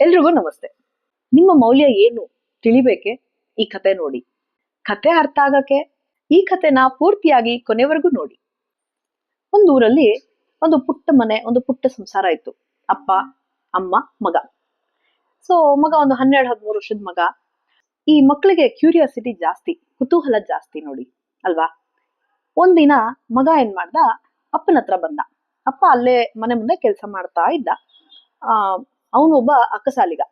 ಎಲ್ರಿಗೂ ನಮಸ್ತೆ. ನಿಮ್ಮ ಮೌಲ್ಯ ಏನು? ತಿಳಿಬೇಕೆ? ಈ ಕತೆ ನೋಡಿ. ಕತೆ ಅರ್ಥ ಆಗಕ್ಕೆ ಈ ಕತೆನ ಪೂರ್ತಿಯಾಗಿ ಕೊನೆವರೆಗೂ ನೋಡಿ. ಒಂದು ಊರಲ್ಲಿ ಒಂದು ಪುಟ್ಟ ಮನೆ, ಒಂದು ಪುಟ್ಟ ಸಂಸಾರ ಇತ್ತು. ಅಪ್ಪ, ಅಮ್ಮ, ಮಗ. ಸೊ ಮಗ ಒಂದು ಹನ್ನೆರಡು, ಹದಿಮೂರು ವರ್ಷದ ಮಗ. ಈ ಮಕ್ಕಳಿಗೆ ಕ್ಯೂರಿಯಾಸಿಟಿ ಜಾಸ್ತಿ, ಕುತೂಹಲ ಜಾಸ್ತಿ ನೋಡಿ, ಅಲ್ವಾ? ಒಂದಿನ ಮಗ ಏನ್ ಮಾಡ್ದ? ಅಪ್ಪನ ಹತ್ರ ಬಂದ. ಅಪ್ಪ ಅಲ್ಲೇ ಮನೆ ಮುಂದೆ ಕೆಲಸ ಮಾಡ್ತಾ ಇದ್ದ. ಆ ಅವನು ಒಬ್ಬ ಅಕ್ಕಸಾಲಿಗ.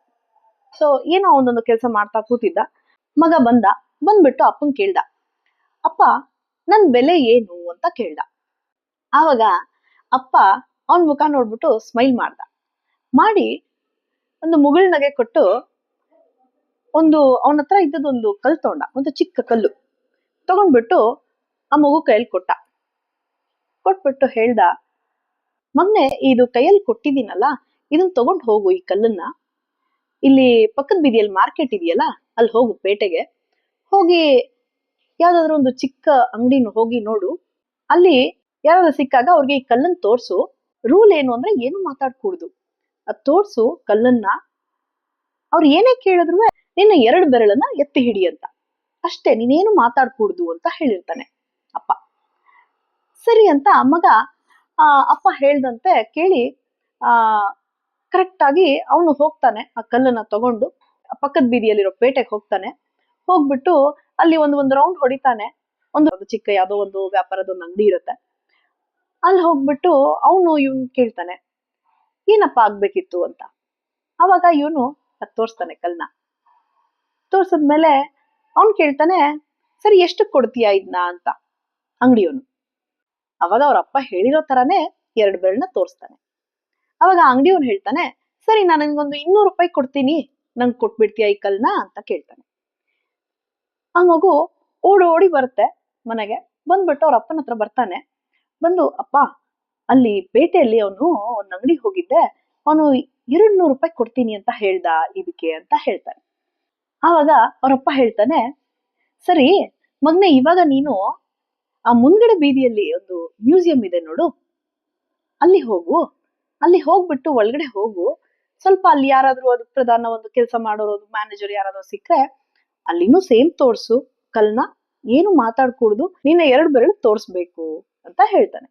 ಸೊ ಏನೋ ಅವನೊಂದು ಕೆಲಸ ಮಾಡ್ತಾ ಕೂತಿದ್ದ. ಮಗ ಬಂದ, ಬಂದ್ಬಿಟ್ಟು ಅಪ್ಪನ್ ಕೇಳ್ದ. ಅಪ್ಪ, ನನ್ ಬೆಲೆ ಏನು ಅಂತ ಕೇಳ್ದ. ಆವಾಗ ಅಪ್ಪ ಅವನ್ ಮುಖ ನೋಡ್ಬಿಟ್ಟು ಸ್ಮೈಲ್ ಮಾಡ್ದ. ಮಾಡಿ ಒಂದು ಮುಗುಳ್ನಗೆ ಕೊಟ್ಟು ಒಂದು ಅವನ ಹತ್ರ ಇದ್ದದೊಂದು ಕಲ್ ತಗೊಂಡ, ಒಂದು ಚಿಕ್ಕ ಕಲ್ಲು. ತಗೊಂಡ್ಬಿಟ್ಟು ಆ ಮಗು ಕೈಯಲ್ಲಿ ಕೊಟ್ಟ. ಕೊಟ್ಬಿಟ್ಟು ಹೇಳ್ದ ಮೊನ್ನೆ ಇದು ಕೈಯಲ್ಲಿ ಕೊಟ್ಟಿದ್ದೀನಲ್ಲ ಇದನ್ನ ತಗೊಂಡ್ ಹೋಗು ಈ ಕಲ್ಲನ್ನ. ಇಲ್ಲಿ ಪಕ್ಕದ ಬೀದಿಯಲ್ಲಿ ಮಾರ್ಕೆಟ್ ಇದೆಯಲ್ಲ, ಅಲ್ಲಿ ಹೋಗು ಪೇಟೆಗೆ. ಹೋಗಿ ಯಾವ್ದಾದ್ರು ಒಂದು ಚಿಕ್ಕ ಅಂಗಡಿನ ಹೋಗಿ ನೋಡು. ಅಲ್ಲಿ ಯಾರಾದ್ರೂ ಸಿಕ್ಕಾಗ ಅವ್ರಿಗೆ ಈ ಕಲ್ಲನ್ನ ತೋರ್ಸು. ರೂಲ್ ಏನು ಅಂದ್ರೆ ಏನು ಮಾತಾಡ್ಕೂಡ್ದು. ಅದ್ ತೋರ್ಸು ಕಲ್ಲನ್ನ. ಅವ್ರು ಏನೇ ಕೇಳಿದ್ರು ನಿನ್ನ ಎರಡು ಬೆರಳನ್ನ ಎತ್ತಿ ಹಿಡಿ ಅಂತ. ಅಷ್ಟೇ, ನೀನೇನು ಮಾತಾಡ್ಕೂಡ್ದು ಅಂತ ಹೇಳಿರ್ತಾನೆ ಅಪ್ಪ. ಸರಿ ಅಂತ ಮಗ ಅಪ್ಪ ಹೇಳ್ದಂತೆ ಕೇಳಿ, ಆ ಕರೆಕ್ಟ್ ಆಗಿ ಅವನು ಹೋಗ್ತಾನೆ ಆ ಕಲ್ಲನ್ನ ತಗೊಂಡು ಪಕ್ಕದ ಬೀದಿಯಲ್ಲಿರೋ ಪೇಟೆಗೆ ಹೋಗ್ತಾನೆ. ಹೋಗ್ಬಿಟ್ಟು ಅಲ್ಲಿ ಒಂದು ಒಂದು ರೌಂಡ್ ಹೊಡಿತಾನೆ. ಒಂದು ಚಿಕ್ಕ ಯಾವುದೋ ಒಂದು ವ್ಯಾಪಾರದ ಒಂದು ಅಂಗಡಿ ಇರುತ್ತೆ. ಅಲ್ಲಿ ಹೋಗ್ಬಿಟ್ಟು ಅವನು ಇವನ್ ಕೇಳ್ತಾನೆ, ಏನಪ್ಪ ಆಗ್ಬೇಕಿತ್ತು ಅಂತ? ಅವಾಗ ಇವನು ಅದ್ ತೋರ್ಸ್ತಾನೆ ಕಲ್ನ. ತೋರ್ಸದ್ಮೇಲೆ ಅವನು ಕೇಳ್ತಾನೆ, ಸರಿ ಎಷ್ಟು ಕೊಡ್ತೀಯಾ ಇದನ್ನ ಅಂತ? ಅಂಗಡಿಯವನು ಅವಾಗ ಅವ್ರ ಅಪ್ಪ ಹೇಳಿರೋ ತರಾನೇ ಎರಡು ಬೆರಳನ್ನ ತೋರಿಸ್ತಾನೆ. ಅವಾಗ ಅಂಗಡಿಯವನು ಹೇಳ್ತಾನೆ, ಸರಿ, ನಾನು ನನ್ಗೊಂದು ಇನ್ನೂರು ರೂಪಾಯಿ ಕೊಡ್ತೀನಿ, ನಂಗೆ ಕೊಟ್ಬಿಡ್ತೀಯ ಈ ಕಲ್ನ? ಅಂತ ಕೇಳ್ತಾನೆ. ಆ ಮಗು ಓಡಿ ಓಡಿ ಬರುತ್ತೆ ಮನೆಗೆ, ಬಂದ್ಬಿಟ್ಟು ಅವ್ರ ಅಪ್ಪನ ಹತ್ರ ಬರ್ತಾನೆ. ಬಂದು, ಅಪ್ಪ, ಅಲ್ಲಿ ಪೇಟೆಯಲ್ಲಿ ಅವನು ಒಂದ್ ಅಂಗಡಿ ಹೋಗಿದ್ದೆ, ಅವನು ಎರಡ್ ನೂರು ರೂಪಾಯಿ ಕೊಡ್ತೀನಿ ಅಂತ ಹೇಳ್ದ ಇದಕ್ಕೆ? ಅಂತ ಹೇಳ್ತಾನೆ. ಆವಾಗ ಅವರಪ್ಪ ಹೇಳ್ತಾನೆ, ಸರಿ, ಮಗ್ನೆ, ಇವಾಗ ನೀನು ಆ ಮುಂದ್ಗಡೆ ಬೀದಿಯಲ್ಲಿ ಒಂದು ಮ್ಯೂಸಿಯಂ ಇದೆ ನೋಡು, ಅಲ್ಲಿ ಹೋಗು. ಅಲ್ಲಿ ಹೋಗ್ಬಿಟ್ಟು ಒಳಗಡೆ ಹೋಗು. ಸ್ವಲ್ಪ ಅಲ್ಲಿ ಯಾರಾದ್ರೂ ಅದು ಪ್ರಧಾನ ಒಂದು ಕೆಲಸ ಮಾಡೋರು ಮ್ಯಾನೇಜರ್ ಯಾರಾದ್ರೂ ಸಿಕ್ಕರೆ ಅಲ್ಲಿನೂ ಸೇಮ್ ತೋರ್ಸು. ಕಲ್ನ ಏನು ಮಾತಾಡ್ಕೂಡ್ದು, ನಿನ್ನ ಎರಡು ಬೆರಳು ತೋರಿಸ್ಬೇಕು ಅಂತ ಹೇಳ್ತಾನೆ.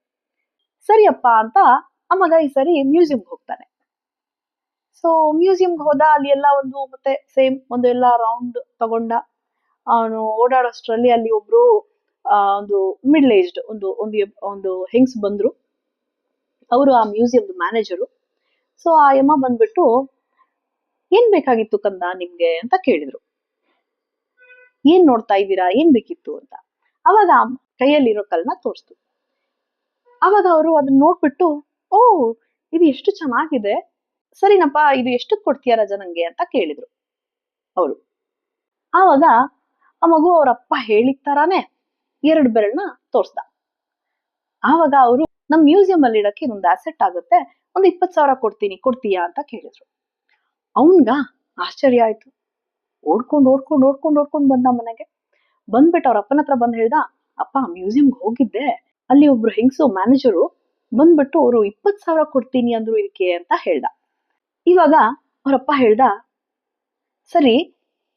ಸರಿಯಪ್ಪ ಅಂತ ಆ ಮಗ ಈ ಸರಿ ಮ್ಯೂಸಿಯಂಗೆ ಹೋಗ್ತಾನೆ. ಸೊ ಮ್ಯೂಸಿಯಂಗೆ ಹೋದ ಅಲ್ಲಿ ಎಲ್ಲ ಒಂದು ಮತ್ತೆ ಸೇಮ್ ಒಂದು ಎಲ್ಲ ರೌಂಡ್ ತಗೊಂಡ ಅವನು ಓಡಾಡೋಷ್ಟರಲ್ಲಿ ಅಲ್ಲಿ ಒಬ್ರು ಒಂದು ಮಿಡ್ಲ್ ಏಜ್ಡ್ ಒಂದು ಒಂದು ಒಂದು ಹೆಂಗ್ಸ್ ಬಂದ್ರು. ಅವರು ಆ ಮ್ಯೂಸಿಯಂದು ಮ್ಯಾನೇಜರು. ಸೊ ಆ ಯಮ್ಮ ಬಂದ್ಬಿಟ್ಟು, ಏನ್ ಬೇಕಾಗಿತ್ತು ಕಂದ ನಿಮ್ಗೆ? ಅಂತ ಕೇಳಿದ್ರು. ಏನ್ ನೋಡ್ತಾ ಇದ್ದೀರಾ? ಏನ್ ಬೇಕಿತ್ತು? ಅಂತ. ಅವಾಗ ಕೈಯಲ್ಲಿರೋ ಕಲ್ನ ತೋರಿಸ್ತು. ಅವಾಗ ಅವರು ಅದನ್ನ ನೋಡ್ಬಿಟ್ಟು, ಓ, ಇದು ಎಷ್ಟು ಚೆನ್ನಾಗಿದೆ. ಸರಿನಪ್ಪ, ಇದು ಎಷ್ಟು ಕೊಡ್ತೀಯ ರಜ ನಂಗೆ? ಅಂತ ಕೇಳಿದ್ರು ಅವರು. ಆವಾಗ ಆ ಮಗು ಅವ್ರ ಅಪ್ಪ ಹೇಳಿದ ತರಾನೇ ಎರಡು ಬೆರಳನ್ನ ತೋರ್ಸ್ದ. ಆವಾಗ ಅವರು ನಮ್ ಮ್ಯೂಸಿಯಂ ಅಲ್ಲಿ ಇಡಕ್ಕೆ ಇದೊಂದು ಆಸೆಟ್ ಆಗುತ್ತೆ. ಒಂದು ಇಪ್ಪತ್ ಸಾವಿರ ಕೊಡ್ತೀನಿ, ಕೊಡ್ತೀಯಾ ಅಂತ ಕೇಳಿದ್ರು. ಅವನ್ಗ ಆಶ್ಚರ್ಯ ಆಯ್ತು. ಓಡ್ಕೊಂಡ್ ಓಡ್ಕೊಂಡ್, ಓಡ್ಕೊಂಡು ಓಡ್ಕೊಂಡು ಬಂದ ಮನೆಗೆ. ಬಂದ್ಬಿಟ್ಟು ಅವ್ರ ಅಪ್ಪನ ಹತ್ರ ಬಂದ್ ಹೇಳ್ದ, ಅಪ್ಪ, ಮ್ಯೂಸಿಯಂಗೆ ಹೋಗಿದ್ದೆ. ಅಲ್ಲಿ ಒಬ್ರು ಹೆಂಗಸು ಮ್ಯಾನೇಜರು ಬಂದ್ಬಿಟ್ಟು ಅವರು ಇಪ್ಪತ್ ಸಾವಿರ ಕೊಡ್ತೀನಿ ಅಂದ್ರು ಇದಕ್ಕೆ ಅಂತ ಹೇಳ್ದ. ಇವಾಗ ಅವರಪ್ಪ ಹೇಳ್ದ, ಸರಿ,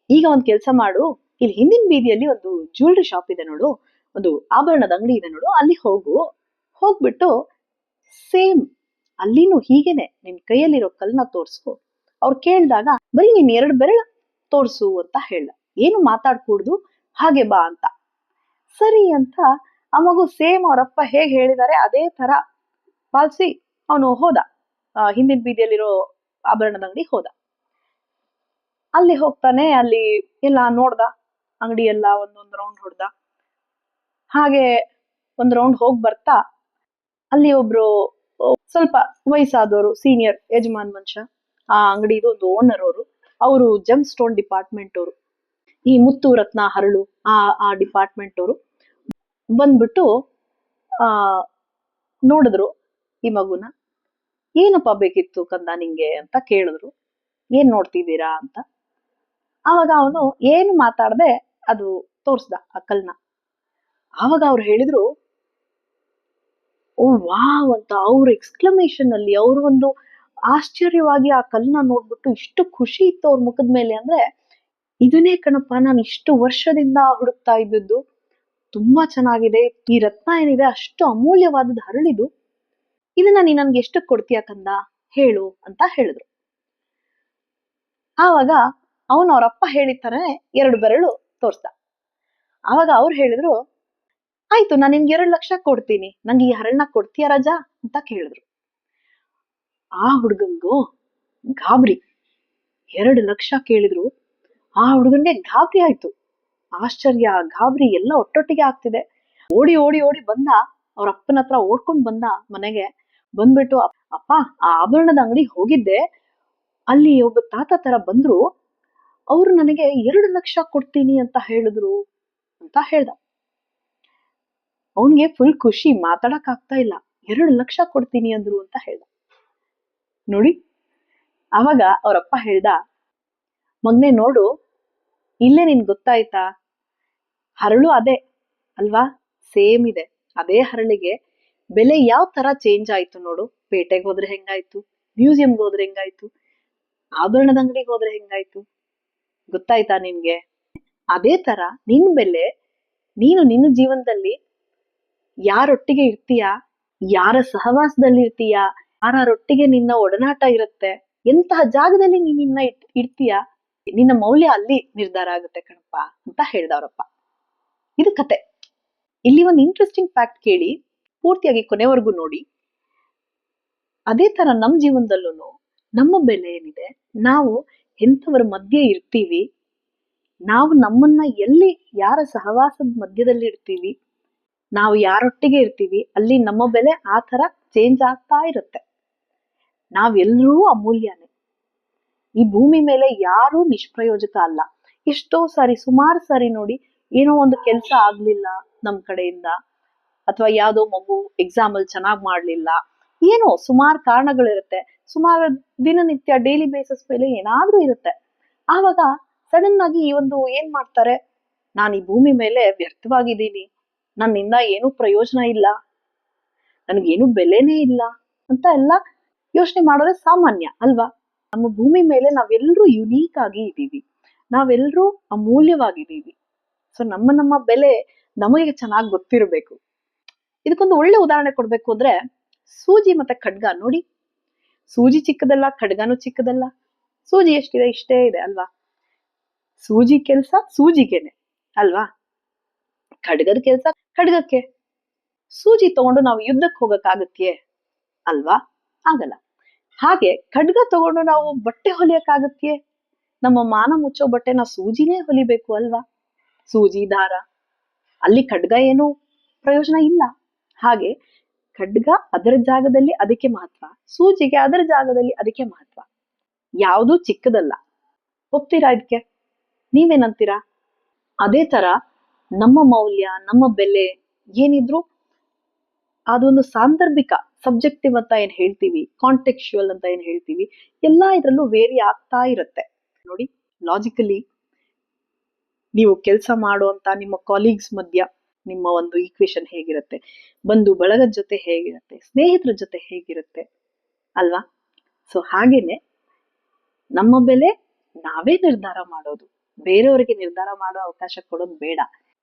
ಈಗ ಒಂದ್ ಕೆಲ್ಸ ಮಾಡು. ಇಲ್ಲಿ ಹಿಂದಿನ ಬೀದಿಯಲ್ಲಿ ಒಂದು ಜ್ಯುವೆಲ್ರಿ ಶಾಪ್ ಇದೆ ನೋಡು. ಒಂದು ಆಭರಣದ ಅಂಗಡಿ ಇದೆ ನೋಡು. ಅಲ್ಲಿ ಹೋಗು. ಹೋಗ್ಬಿಟ್ಟು ಸೇಮ್ ಅಲ್ಲಿನೂ ಹೀಗೇನೆ ನಿನ್ ಕೈಯಲ್ಲಿರೋ ಕಲ್ನ ತೋರ್ಸು ಅವ್ರು ಕೇಳ್ದಾಗ, ಬರೀ ನೀನ್ ಎರಡು ಬೆರಳು ತೋರ್ಸು ಅಂತ ಹೇಳ ಏನು ಮಾತಾಡ್ಕೂಡ್ದು? ಹಾಗೆ ಬಾ ಅಂತ. ಸರಿ ಅಂತ ಆ ಮಗು ಸೇಮ್ ಅವರಪ್ಪ ಹೇಗ್ ಹೇಳಿದಾರೆ, ಅದೇ ತರ ಪಾಲ್ಸಿ ಅವನು ಹೋದ. ಹಿಂದಿನ ಬೀದಿಯಲ್ಲಿರೋ ಆಭರಣದ ಅಂಗಡಿ ಹೋದ. ಅಲ್ಲಿ ಹೋಗ್ತಾನೆ, ಅಲ್ಲಿ ಎಲ್ಲ ನೋಡ್ದ. ಅಂಗಡಿ ಎಲ್ಲ ಒಂದೊಂದು ರೌಂಡ್ ಹೊಡ್ದ. ಹಾಗೆ ಒಂದ್ ರೌಂಡ್ ಹೋಗ್ ಬರ್ತಾ ಅಲ್ಲಿ ಒಬ್ರು ಸ್ವಲ್ಪ ವಯಸ್ಸಾದವರು ಸೀನಿಯರ್ ಯಜಮಾನ್ ಮನುಷ್ಯ, ಆ ಅಂಗಡಿದು ಒಂದು ಓನರ್ ಅವರು. ಅವರು ಜಮ್ ಸ್ಟೋನ್ ಡಿಪಾರ್ಟ್ಮೆಂಟ್ ಅವರು. ಈ ಮುತ್ತು ರತ್ನ ಹರಳು, ಆ ಆ ಡಿಪಾರ್ಟ್ಮೆಂಟ್ ಅವರು. ಬಂದ್ಬಿಟ್ಟು, ಆ, ನೋಡಿದ್ರು ಈ ಮಗುನ. ಏನಪ್ಪ ಬೇಕಿತ್ತು ಕಂದ ನಿಂಗೆ ಅಂತ ಕೇಳಿದ್ರು. ಏನ್ ನೋಡ್ತಿದ್ದೀರಾ ಅಂತ. ಆವಾಗ ಅವನು ಏನು ಮಾತಾಡದೆ ಅದು ತೋರ್ಸ್ದ ಆ ಕಲ್ನ. ಆವಾಗ ಅವ್ರು ಹೇಳಿದ್ರು ಓ, ವಾವ್ ಅಂತ ಅವ್ರ ಎಕ್ಸ್ಕ್ಲಮೇಷನ್ ಅಲ್ಲಿ ಅವ್ರ ಒಂದು ಆಶ್ಚರ್ಯವಾಗಿ ಆ ಕಲ್ಲನ್ನ ನೋಡ್ಬಿಟ್ಟು ಇಷ್ಟು ಖುಷಿ ಇತ್ತು ಅವ್ರ ಮುಖದ ಮೇಲೆ ಅಂದ್ರೆ, ಇದನ್ನೇ ಕಣಪ್ಪ, ನಾನು ಇಷ್ಟು ವರ್ಷದಿಂದ ಹುಡುಕ್ತಾ ಇದ್ದದ್ದು, ತುಂಬಾ ಚೆನ್ನಾಗಿದೆ. ಈ ರತ್ನ ಏನಿದೆ, ಅಷ್ಟು ಅಮೂಲ್ಯವಾದದ್ದು ಹರಳಿದು ಇದನ್ನ ನೀ ನನ್ಗೆ ಎಷ್ಟಕ್ ಕೊಡ್ತೀಯ ಕಂದ? ಹೇಳು, ಅಂತ ಹೇಳಿದ್ರು. ಆವಾಗ ಅವನು ಅವರಪ್ಪ ಹೇಳಿದ ಎರಡು ಬೆರಳು ತೋರ್ಸ್ದ. ಆವಾಗ ಅವ್ರು ಹೇಳಿದ್ರು ಆಯ್ತು, ನಾನು ನಿಮ್ಗೆ ಎರಡು ಲಕ್ಷ ಕೊಡ್ತೀನಿ. ನಂಗೆ ಈ ಹರಣ್ಣ ಕೊಡ್ತೀಯ ರಜಾ? ಅಂತ ಕೇಳಿದ್ರು. ಆ ಹುಡುಗಂಗೂ ಗಾಬರಿ. ಎರಡು ಲಕ್ಷ ಕೇಳಿದ್ರು. ಆ ಹುಡುಗನ್ಗೆ ಗಾಬರಿ ಆಯ್ತು. ಆಶ್ಚರ್ಯ ಗಾಬರಿ ಎಲ್ಲ ಒಟ್ಟೊಟ್ಟಿಗೆ ಆಗ್ತಿದೆ. ಓಡಿ ಓಡಿ ಓಡಿ ಬಂದ, ಅವ್ರ ಅಪ್ಪನ ಹತ್ರ ಓಡ್ಕೊಂಡ್ ಬಂದ ಮನೆಗೆ. ಬಂದ್ಬಿಟ್ಟು, ಅಪ್ಪ, ಆ ಆಭರಣದ ಅಂಗಡಿ ಹೋಗಿದ್ದೆ. ಅಲ್ಲಿ ಒಬ್ಬ ತಾತ ತರ ಬಂದ್ರು. ಅವ್ರು ನನಗೆ ಎರಡು ಲಕ್ಷ ಕೊಡ್ತೀನಿ ಅಂತ ಹೇಳಿದ್ರು ಅಂತ ಹೇಳ್ದ. ಅವನ್ಗೆ ಫುಲ್ ಖುಷಿ, ಮಾತಾಡಕ್ ಆಗ್ತಾ ಇಲ್ಲ. ಎರಡು ಲಕ್ಷ ಕೊಡ್ತೀನಿ ಅಂದ್ರು ಅಂತ ಹೇಳ್ದ. ನೋಡಿ, ಅವಾಗ ಅವರಪ್ಪ ಹೇಳ್ದ, ಮಗ್ನೆ ನೋಡು, ಇಲ್ಲೇ ನಿನ್ ಗೊತ್ತಾಯ್ತಾ? ಹರಳು ಅದೇ, ಅಲ್ವಾ? ಸೇಮ್ ಇದೆ. ಅದೇ ಹರಳಿಗೆ ಬೆಲೆ ಯಾವ ತರ ಚೇಂಜ್ ಆಯ್ತು ನೋಡು. ಪೇಟೆಗೆ ಹೋದ್ರೆ ಹೆಂಗಾಯ್ತು? ಮ್ಯೂಸಿಯಂಗೆ ಹೋದ್ರೆ ಹೆಂಗಾಯ್ತು? ಆಭರಣದ ಅಂಗಡಿಗೆ ಹೋದ್ರೆ ಹೆಂಗಾಯ್ತು? ಗೊತ್ತಾಯ್ತಾ ನಿನ್ಗೆ? ಅದೇ ತರ ನಿನ್ ಬೆಲೆ, ನೀನು ನಿನ್ನ ಜೀವನದಲ್ಲಿ ಯಾರೊಟ್ಟಿಗೆ ಇರ್ತೀಯ? ಯಾರ ಸಹವಾಸದಲ್ಲಿ ಇರ್ತೀಯ? ಯಾರೊಟ್ಟಿಗೆ ನಿನ್ನ ಒಡನಾಟ ಇರುತ್ತೆ? ಎಂತಹ ಜಾಗದಲ್ಲಿ ನೀನ್ ನಿನ್ನ ಇಟ್ ಇಡ್ತೀಯ ನಿನ್ನ ಮೌಲ್ಯ ಅಲ್ಲಿ ನಿರ್ಧಾರ ಆಗುತ್ತೆ ಕಣಪ್ಪ ಅಂತ ಹೇಳ್ದವ್ರಪ್ಪ. ಇದು ಕತೆ. ಇಲ್ಲಿ ಒಂದು ಇಂಟ್ರೆಸ್ಟಿಂಗ್ ಫ್ಯಾಕ್ಟ್ ಕೇಳಿ, ಪೂರ್ತಿಯಾಗಿ ಕೊನೆವರೆಗೂ ನೋಡಿ. ಅದೇ ತರ ನಮ್ಮ ಜೀವನದಲ್ಲೂ ನಮ್ಮ ಬೆಲೆ ಏನಿದೆ? ನಾವು ಎಂಥವ್ರ ಮಧ್ಯೆ ಇರ್ತೀವಿ? ನಾವು ನಮ್ಮನ್ನ ಎಲ್ಲಿ, ಯಾರ ಸಹವಾಸದ ಮಧ್ಯದಲ್ಲಿ ಇರ್ತೀವಿ? ನಾವು ಯಾರೊಟ್ಟಿಗೆ ಇರ್ತೀವಿ, ಅಲ್ಲಿ ನಮ್ಮ ಬೆಲೆ ಆ ತರ ಚೇಂಜ್ ಆಗ್ತಾ ಇರುತ್ತೆ. ನಾವೆಲ್ಲರೂ ಅಮೂಲ್ಯನೇ. ಈ ಭೂಮಿ ಮೇಲೆ ಯಾರೂ ನಿಷ್ಪ್ರಯೋಜಕ ಅಲ್ಲ. ಎಷ್ಟೋ ಸಾರಿ, ಸುಮಾರು ಸಾರಿ ನೋಡಿ ಏನೋ ಒಂದು ಕೆಲಸ ಆಗ್ಲಿಲ್ಲ ನಮ್ ಕಡೆಯಿಂದ, ಅಥವಾ ಯಾವ್ದೋ ಮಗು ಎಕ್ಸಾಮ್ ಅಲ್ಲಿ ಚೆನ್ನಾಗಿ ಮಾಡ್ಲಿಲ್ಲ. ಏನೋ ಸುಮಾರು ಕಾರಣಗಳಿರುತ್ತೆ. ಸುಮಾರು ದಿನನಿತ್ಯ ಡೈಲಿ ಬೇಸಿಸ್ ಮೇಲೆ ಏನಾದ್ರೂ ಇರುತ್ತೆ. ಆವಾಗ ಸಡನ್ ಆಗಿ ಈ ಒಂದು ಏನ್ ಮಾಡ್ತಾರೆ? ನಾನು ಈ ಭೂಮಿ ಮೇಲೆ ವ್ಯರ್ಥವಾಗಿದ್ದೀನಿ. ನನ್ನಿಂದ ಏನೂ ಪ್ರಯೋಜನ ಇಲ್ಲ. ನನಗೇನು ಬೆಲೆನೇ ಇಲ್ಲ ಅಂತ ಎಲ್ಲ ಯೋಚನೆ ಮಾಡೋದೇ ಸಾಮಾನ್ಯ, ಅಲ್ವಾ? ನಮ್ಮ ಭೂಮಿ ಮೇಲೆ ನಾವೆಲ್ಲರೂ ಯುನೀಕ್ ಆಗಿ ಇದ್ದೀವಿ. ನಾವೆಲ್ಲರೂ ಅಮೂಲ್ಯವಾಗಿದ್ದೀವಿ. ಸೊ ನಮ್ಮ ನಮ್ಮ ಬೆಲೆ ನಮಗೆ ಚೆನ್ನಾಗಿ ಗೊತ್ತಿರಬೇಕು. ಇದಕ್ಕೊಂದು ಒಳ್ಳೆ ಉದಾಹರಣೆ ಕೊಡ್ಬೇಕು ಅಂದ್ರೆ ಸೂಜಿ ಮತ್ತೆ ಖಡ್ಗ ನೋಡಿ. ಸೂಜಿ ಚಿಕ್ಕದಲ್ಲ, ಖಡ್ಗನೂ ಚಿಕ್ಕದಲ್ಲ. ಸೂಜಿ ಎಷ್ಟಿದೆ? ಇಷ್ಟೇ ಇದೆ, ಅಲ್ವಾ? ಸೂಜಿ ಕೆಲ್ಸ ಸೂಜಿಗೆನೆ, ಅಲ್ವಾ? ಖಡ್ಗದ ಕೆಲ್ಸ ಖಡ್ಗಕ್ಕೆ ಸೂಜಿ ತಗೊಂಡು ನಾವು ಯುದ್ಧಕ್ಕೆ ಹೋಗಕ್ಕಾಗತ್ಯೆ ಅಲ್ವಾ? ಆಗಲ್ಲ. ಹಾಗೆ ಖಡ್ಗ ತಗೊಂಡು ನಾವು ಬಟ್ಟೆ ಹೊಲಿಯಕ್ಕಾಗತ್ಯೆ ನಮ್ಮ ಮಾನ ಮುಚ್ಚೋ ಬಟ್ಟೆನ ಸೂಜಿನೇ ಹೊಲಿಬೇಕು ಅಲ್ವಾ? ಸೂಜಿ, ದಾರ. ಅಲ್ಲಿ ಖಡ್ಗ ಏನು ಪ್ರಯೋಜನ ಇಲ್ಲ. ಹಾಗೆ ಖಡ್ಗ ಅದರ ಜಾಗದಲ್ಲಿ ಅದಕ್ಕೆ ಮಹತ್ವ, ಸೂಜಿಗೆ ಅದರ ಜಾಗದಲ್ಲಿ ಅದಕ್ಕೆ ಮಹತ್ವ. ಯಾವುದು ಚಿಕ್ಕದಲ್ಲ. ಒಪ್ತೀರಾ ಇದಕ್ಕೆ ನೀವೇನಂತೀರಾ? ಅದೇ ತರ ನಮ್ಮ ಮೌಲ್ಯ, ನಮ್ಮ ಬೆಲೆ ಏನಿದ್ರು ಅದೊಂದು ಸಾಂದರ್ಭಿಕ ಸಬ್ಜೆಕ್ಟಿವ್ ಅಂತ ಏನ್ ಹೇಳ್ತೀವಿ ಕಾಂಟೆಕ್ಚುಯಲ್ ಅಂತ ಏನ್ ಹೇಳ್ತೀವಿ, ಎಲ್ಲಾ ಇದ್ರಲ್ಲೂ ವೇರಿ ಆಗ್ತಾ ಇರುತ್ತೆ. ನೋಡಿ ಲಾಜಿಕಲಿ ನೀವು ಕೆಲಸ ಮಾಡುವಂತ ನಿಮ್ಮ ಕಾಲೀಗ್ಸ್ ಮಧ್ಯ ನಿಮ್ಮ ಒಂದು ಈಕ್ವೇಶನ್ ಹೇಗಿರುತ್ತೆ? ಬಂಧು ಬಳಗದ ಜೊತೆ ಹೇಗಿರುತ್ತೆ? ಸ್ನೇಹಿತರ ಜೊತೆ ಹೇಗಿರುತ್ತೆ? ಅಲ್ವಾ? ಸೊ ಹಾಗೇನೆ ನಮ್ಮ ಬೆಲೆ ನಾವೇ ನಿರ್ಧಾರ ಮಾಡೋದು. ಬೇರೆಯವರಿಗೆ ನಿರ್ಧಾರ ಮಾಡೋ ಅವಕಾಶ ಕೊಡೋದು ಬೇಡ.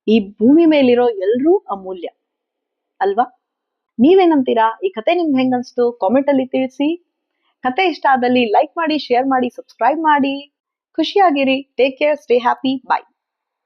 ಈ ಭೂಮಿ ಮೇಲಿರೋ ಎಲ್ರೂ ಅಮೂಲ್ಯ. ಅಲ್ವಾ? ನೀವೇನಂತೀರಾ? ಈ ಕತೆ ನಿಮ್ಗೆ ಹೆಂಗ್ ಅನ್ಸ್ತು ಕಾಮೆಂಟ್ ಅಲ್ಲಿ ತಿಳಿಸಿ. ಕತೆ ಇಷ್ಟ ಆದಲ್ಲಿ ಲೈಕ್ ಮಾಡಿ ಶೇರ್ ಮಾಡಿ ಸಬ್ಸ್ಕ್ರೈಬ್ ಮಾಡಿ. ಖುಷಿಯಾಗಿರಿ. Take care stay happy bye